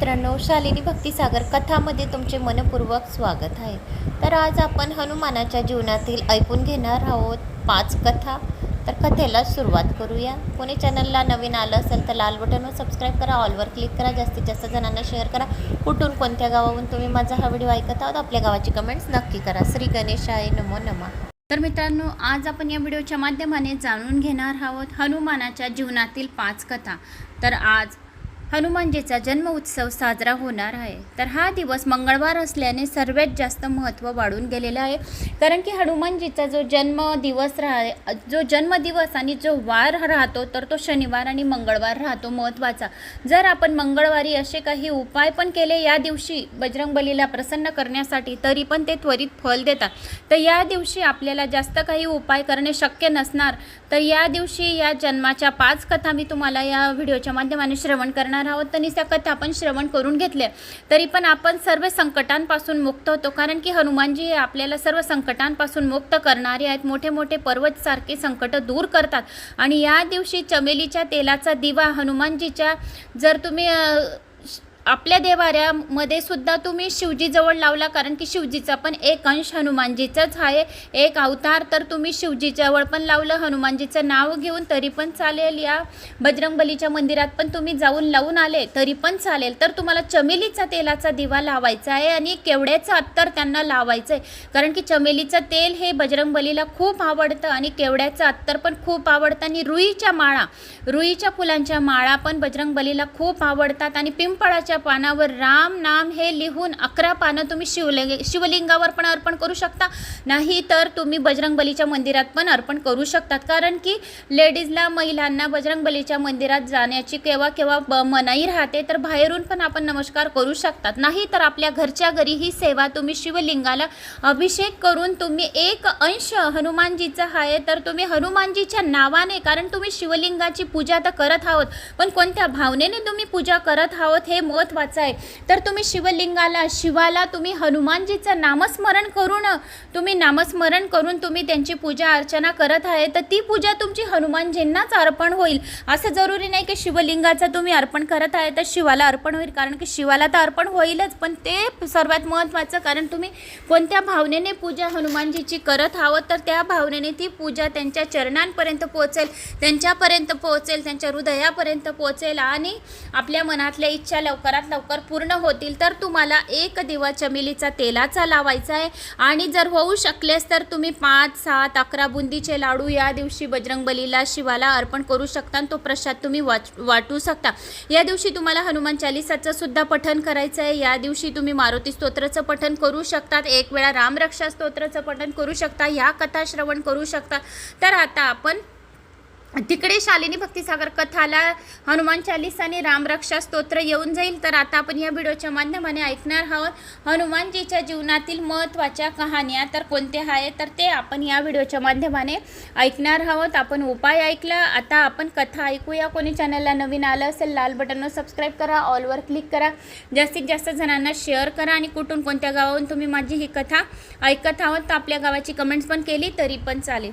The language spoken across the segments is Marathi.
मित्रांनो शालिनी भक्तिसागर कथामध्ये तुमचे मनपूर्वक स्वागत आहे. तर आज आपण हनुमानाच्या जीवनातील ऐकून घेणार आहोत पाच कथा. तर कथेला सुरुवात करूया. कोणी चॅनलला नवीन आलं असेल तर लाल बटनवर सबस्क्राईब करा ऑलवर क्लिक करा जास्तीत जास्त जणांना शेअर करा. कुठून कोणत्या गावाहून तुम्ही माझा हा व्हिडिओ ऐकत आहोत आपल्या गावाची कमेंट्स नक्की करा. श्री गणेशाय नमो नमः. तर मित्रांनो आज आपण या व्हिडिओच्या माध्यमाने जाणून घेणार आहोत हनुमानाच्या जीवनातील पाच कथा. तर आज हनुमानजीचा जन्म उत्सव साजरा होणार आहे. तर हा दिवस मंगळवार असल्याने सर्वात जास्त महत्त्व वाढून गेलेलं आहे. कारण की हनुमानजीचा जो जन्म दिवस राह जो जन्मदिवस आणि जो वार राहतो तर तो शनिवार आणि मंगळवार राहतो महत्त्वाचा. जर आपण मंगळवारी असे काही उपाय पण केले या दिवशी बजरंगबलीला प्रसन्न करण्यासाठी तरी पण ते त्वरित फल देतात. तर या दिवशी आपल्याला जास्त काही उपाय करणे शक्य नसणार. तर या दिवशी या जन्माच्या पाच कथा मी तुम्हाला या व्हिडिओच्या माध्यमाने श्रवण करणार आहोत. तर त्या कथा आपण श्रवण करून घेतल्या. तरी पण आपण सर्व संकटांपासून मुक्त होतो. कारण की हनुमानजी हे आपल्याला सर्व संकटांपासून मुक्त करणारे आहेत. मोठे मोठे पर्वतसारखे संकटं दूर करतात. आणि या दिवशी चमेलीच्या तेलाचा दिवा हनुमानजीच्या जर तुम्ही आपल्या देवाऱ्यामध्ये सुद्धा तुम्ही शिवजीजवळ लावला कारण की शिवजीचा पण एक अंश हनुमानजीचाच आहे. एक अवतार तर तुम्ही शिवजीजवळ पण लावलं हनुमानजीचं नाव घेऊन तरी पण चालेल या. बजरंगबलीच्या मंदिरात पण तुम्ही जाऊन लावून आले तरी पण चालेल. तर तुम्हाला चमेलीचा तेलाचा दिवा लावायचा आहे आणि केवड्याचं अत्तर त्यांना लावायचं आहे कारण की चमेलीचं तेल हे बजरंगबलीला खूप आवडतं आणि केवड्याचं अत्तर पण खूप आवडतं. आणि रुईच्या माळा रुईच्या फुलांच्या माळा पण बजरंगबलीला खूप आवडतात आणि पिंपळाच्या पानावर राम नाम हे लिहून अकरा पानं तुम्ही शिवलिंग शिवलिंगावर पण अर्पण करू शकता. नाही तर तुम्ही बजरंगबलीच्या मंदिरात पण अर्पण करू शकतात. कारण की लेडीजला महिलांना बजरंगबलीच्या मंदिरात जाण्याची केव्हा केव्हा ब मनाई राहते तर बाहेरून पण आपण नमस्कार करू शकतात. नाही तर आपल्या घरच्या घरी ही सेवा तुम्ही शिवलिंगाला अभिषेक करून तुम्ही एक अंश हनुमानजीचा आहे तर तुम्ही हनुमानजीच्या नावाने कारण तुम्ही शिवलिंगाची पूजा तर करत आहोत पण कोणत्या भावनेने तुम्ही पूजा करत आहोत हे महत्त्वाचं आहे तर तुम्ही शिवलिंगाला शिवाला तुम्ही हनुमानजीचं नामस्मरण करून तुम्ही नामस्मरण करून तुम्ही त्यांची पूजा अर्चना करत आहे तर ती पूजा तुमची हनुमानजींनाच अर्पण होईल. असं जरुरी नाही की शिवलिंगाचं तुम्ही अर्पण करत आहे तर शिवाला अर्पण होईल कारण की शिवाला तर अर्पण होईलच पण ते सर्वात महत्त्वाचं कारण तुम्ही कोणत्या भावनेने पूजा हनुमानजीची करत आहोत तर त्या भावनेने ती पूजा त्यांच्या चरणांपर्यंत पोहोचेल त्यांच्यापर्यंत पोहोचेल त्यांच्या हृदयापर्यंत पोहोचेल आणि आपल्या मनातल्या इच्छा लवकर लवकरात लवकर पूर्ण होतील तर तुम्हाला एक दिवा चमेलीचा तेलाचा लावायचा आहे. आणि जर होऊ शकलेस तर तुम्ही पाच सात अकरा बुंदीचे लाडू या दिवशी बजरंगबलीला शिवाला अर्पण करू शकता आणि तो प्रसाद तुम्ही वाच वाटू शकता. या दिवशी तुम्हाला हनुमान चालिसाचं सुद्धा पठन करायचं आहे. या दिवशी तुम्ही मारुती स्तोत्राचं पठन करू शकतात. एक वेळा रामरक्षा स्तोत्राचं पठन करू शकता. ह्या कथा श्रवण करू शकता. तर आता आपण तिकडे शालिनी भक्तिसागर कथाला हनुमान चालीस आणि रामरक्षा स्तोत्र येऊन जाईल. तर आता आपण या व्हिडिओच्या माध्यमाने ऐकणार आहोत हनुमानजीच्या जीवनातील महत्त्वाच्या कहाण्या. तर कोणत्या आहेत तर ते आपण या व्हिडिओच्या माध्यमाने ऐकणार आहोत. आपण उपाय ऐकला. आता आपण कथा ऐकूया. कोणी चॅनलला नवीन आलं असेल लाल बटनवर सबस्क्राईब करा. ऑलवर क्लिक करा. जास्तीत जास्त जणांना शेअर करा. आणि कुठून कोणत्या गावाहून तुम्ही माझी ही कथा ऐकत आहोत तर आपल्या गावाची कमेंट्स पण केली तरी पण चालेल.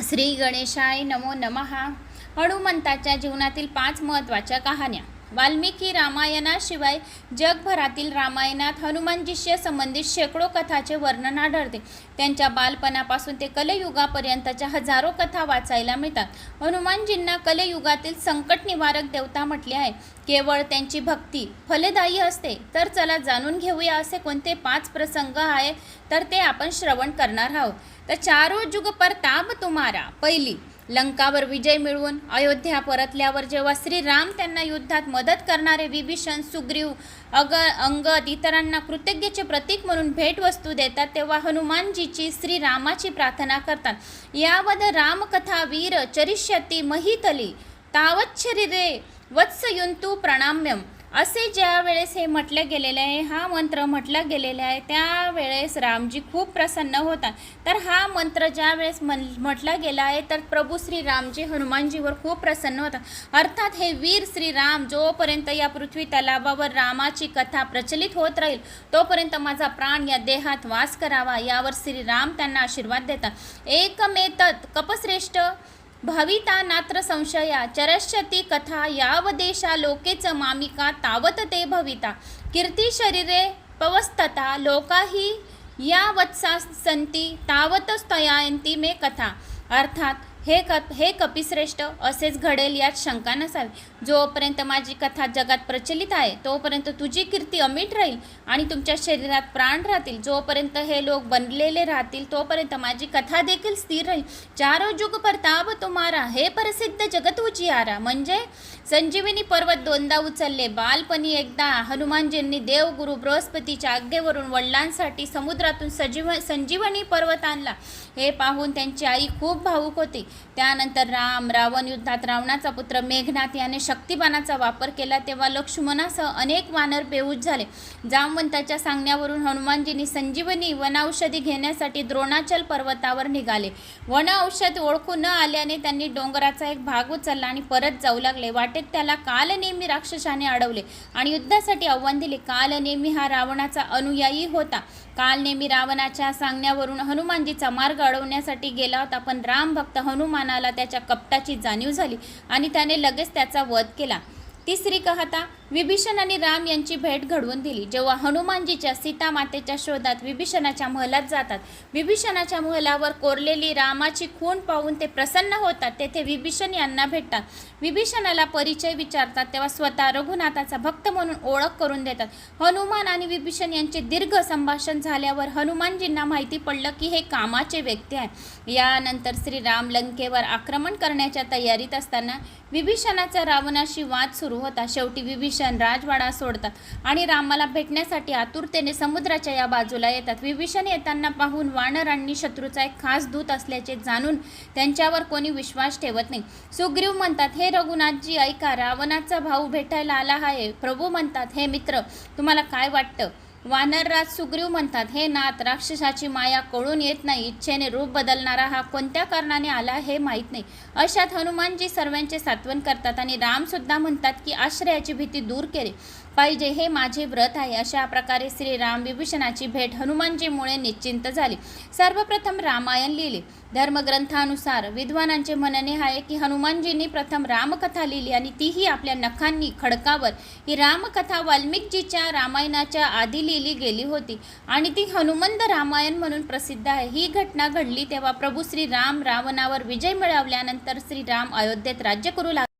श्री गणेशाय नमो नमहा हनुमंताच्या जीवनातील पाच महत्त्वाच्या कहाण्या. वाल्मिकी रामायणाशिवाय जगभरातील रामायणात हनुमानजीशी संबंधित शेकडो कथाचे वर्णन आढळते. त्यांच्या बालपणापासून ते कलयुगापर्यंतच्या हजारो कथा वाचायला मिळतात. हनुमानजींना कलयुगातील संकट निवारक देवता म्हटले आहे. केवळ त्यांची भक्ती फलदायी असते. तर चला जाणून घेऊया असे कोणते पाच प्रसंग आहे तर ते आपण श्रवण करणार आहोत. तर चारो जुग परताप तुम्हारा पहिली. लंकावर विजय मिळवून अयोध्या परतल्यावर जेव्हा श्रीराम त्यांना युद्धात मदत करणारे विभीषण सुग्रीव अग अंगद इतरांना कृतज्ञचे प्रतीक म्हणून भेटवस्तू देतात तेव्हा हनुमानजीची श्रीरामाची प्रार्थना करतात. यावद रामकथा वीर चरिष्यती महितली तावत शरीरे प्रणाम्यम. असे ज्या वेळेस हे म्हटलं गेलेलं आहे हा मंत्र म्हटला गेलेला आहे त्यावेळेस रामजी खूप प्रसन्न होतात. तर हा मंत्र ज्या वेळेस म्हण म्हटला गेला आहे तर प्रभू श्रीरामजी हनुमानजीवर खूप प्रसन्न होतात. अर्थात हे वीर श्रीराम जोपर्यंत या पृथ्वी तलावावर रामाची कथा प्रचलित होत राहील तोपर्यंत माझा प्राण या देहात वास करावा यावर श्रीराम त्यांना आशीर्वाद देतात. एकमेतत कपश्रेष्ठ भाविता नात्र संशया चरश्यती कथा यावदेशा लोकेच मामिका तावत ते भविता। कीर्ती शरीरे पवस्तता लोकाही या वत्सा संती तावतच तयायंती मे कथा। अर्थात हे कप हे कपिश्रेष्ठ असेच घडेल यात शंका नसावी. जोपर्यंत माझी कथा जगात प्रचलित आहे तोपर्यंत तुझी कीर्ती अमिट राहील आणि तुमच्या शरीरात प्राण राहतील. जोपर्यंत हे लोक बनलेले राहतील तोपर्यंत माझी कथा देखील स्थिर राहील. चारो जुग परताप तुम्हारा हे प्रसिद्ध जगत उचियारा म्हणजे संजीवनी पर्वत दोनदा उचलले बालपणी एकदा हनुमानजींनी देवगुरु बृहस्पतीच्या आज्ञेवरून वडिलांसाठी समुद्रातून सजीव संजीवनी पर्वत आणला. हे पाहून त्यांची आई खूप भावूक होती. त्यानंतर राम रावण युद्धात रावणाचा पुत्र मेघनाथ याने शक्तिबाणाचा वापर केला तेव्हा लक्ष्मणासह अनेक वानर बेहूज झाले. जामवंताच्या सांगण्यावरून हनुमानजींनी संजीवनी वनौषधी घेण्यासाठी द्रोणाचल पर्वतावर निघाले. वन औषध ओळखू न आल्याने त्यांनी डोंगराचा एक भाग उचलला आणि परत जाऊ लागले. वाटेत त्याला कालनेमी राक्षसाने अडवले आणि युद्धासाठी आव्हान दिले. कालनेमी हा रावणाचा अनुयायी होता. कालनेमी रावणाच्या सांगण्यावरून हनुमानजीचा मार्ग अडवण्यासाठी गेला होता पण राम भक्त हनुमानाला त्याच्या कपटाची जाणीव झाली आणि त्याने लगेच त्याचा वध केला. तिसरी कहता विभीषण आणि राम यांची भेट घडवून दिली. जेव्हा हनुमानजीच्या सीता मातेच्या शोधात विभीषणाच्या महलात जातात विभीषणाच्या महलावर कोरलेली रामाची खूण पाहून ते प्रसन्न होतात. तेथे विभीषण यांना भेटतात. विभीषणाला परिचय विचारतात तेव्हा स्वतः रघुनाथाचा भक्त म्हणून ओळख करून देतात. हनुमान आणि विभीषण यांचे दीर्घ संभाषण झाल्यावर हनुमानजींना माहिती पडलं की हे कामाचे व्यक्ती आहे यानंतर श्रीराम लंकेवर आक्रमण करण्याच्या तयारीत असताना विभीषणाचा रावणाशी वाद सुरू होता. शेवटी विभीषण विभीषण राजवाडा सोडतात आणि रामाला भेटण्यासाठी आतुरतेने समुद्राच्या या बाजूला येतात. विभीषण येताना पाहून वानरांनी शत्रूचा एक खास दूत असल्याचे जाणून त्यांच्यावर कोणी विश्वास ठेवत नाही. सुग्रीव म्हणतात हे रघुनाथजी ऐका रावणाचा भाऊ भेटायला आला आहे. प्रभू म्हणतात हे मित्र तुम्हाला काय वाटतं? वानरराज सुग्रीव म्हणतात हे नाथ राक्षसाची माया कळून येत नाही इच्छेने रूप बदलणारा हा कोणत्या कारणाने आला हे माहीत नाही. अशात हनुमानजी सर्वांचे सात्वन करतात आणि रामसुद्धा म्हणतात की आश्रयाची भीती दूर केली. पाहिजे हे माझे व्रत आहे. अशा प्रकारे श्रीराम विभीषणाची भेट हनुमानजीमुळे निश्चिंत झाली. सर्वप्रथम रामायण लिहिले. धर्मग्रंथानुसार विद्वानांचे म्हणणे आहे की हनुमानजींनी प्रथम रामकथा लिहिली आणि तीही आपल्या नखांनी खडकावर. ही रामकथा वाल्मिकजीच्या रामायणाच्या आधी लिहिली गेली होती आणि ती हनुमंत रामायण म्हणून प्रसिद्ध आहे. ही घटना घडली तेव्हा प्रभू श्रीराम रावणावर विजय मिळवल्यानंतर श्रीराम अयोध्येत राज्य करू लागले.